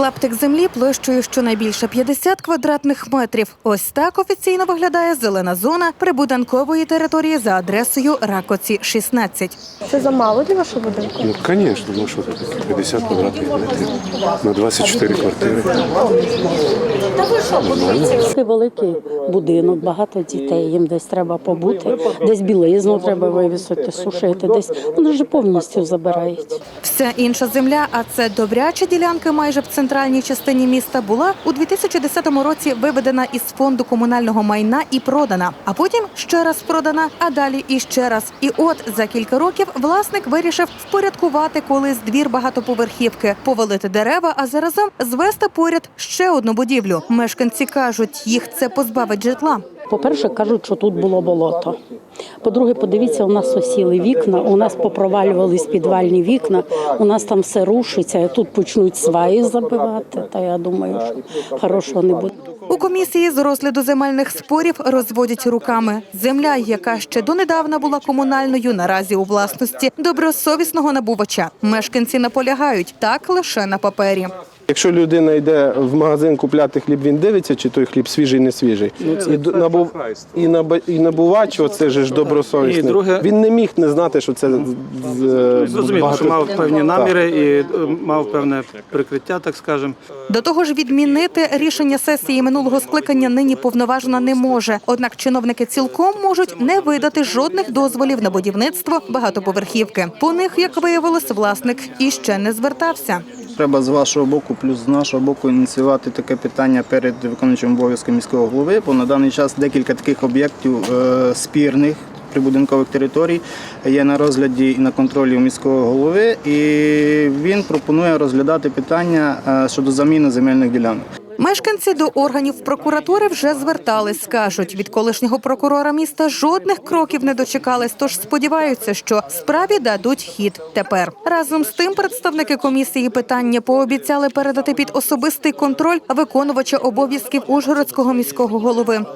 Клаптик землі площею щонайбільше 50 квадратних метрів. Ось так офіційно виглядає зелена зона прибудинкової території за адресою Ракоці 16. Це замало для вашого будинку? Ну, звісно, ну що таке? 50 квадратних метрів на 24 квартири. Це великий будинок, багато дітей. Їм десь треба побути, десь білизну треба вивісити, сушити, десь вони вже повністю забирають. Вся інша земля, а це добряча ділянка майже в центральній частині міста, була у 2010 році виведена із фонду комунального майна і продана. А потім ще раз продана, а далі і ще раз. І от за кілька років власник вирішив впорядкувати колись двір багатоповерхівки, повалити дерева, а заразом звести поряд ще одну будівлю. Мешканці кажуть, їх це позбавить житла. По-перше, кажуть, що тут було болото. По-друге, подивіться, у нас осіли вікна, у нас попровалювались підвальні вікна, у нас там все рушиться, тут почнуть сваї забивати. Та я думаю, що хорошого не буде. У комісії з розгляду земельних спорів розводять руками. Земля, яка ще донедавна була комунальною, наразі у власності добросовісного набувача. Мешканці наполягають так лише на папері. Якщо людина йде в магазин купляти хліб, він дивиться, чи той хліб свіжий, не свіжий. і, д- набув, і, наба- і набувач, оце ж добросовісний. Друге- Він не міг не знати, що це з- з- Зрозуміло, багато- що мав певні Так. наміри і е, мав певне прикриття, так скажемо. До того ж, відмінити рішення сесії минулого скликання нині повноважена не може. Однак чиновники цілком можуть не видати жодних дозволів на будівництво багатоповерхівки. По них, як виявилось, власник іще не звертався. Треба з вашого боку, плюс з нашого боку ініціювати таке питання перед виконуючим обов'язком міського голови, бо на даний час декілька таких об'єктів е, спірних прибудинкових територій є на розгляді і на контролі у міського голови, і він пропонує розглядати питання е, щодо заміни земельних ділянок. Мешканці до органів прокуратури вже звертались. Кажуть, від колишнього прокурора міста жодних кроків не дочекались, тож сподіваються, що справі дадуть хід тепер. Разом з тим, представники комісії питання пообіцяли передати під особистий контроль виконувача обов'язків Ужгородського міського голови.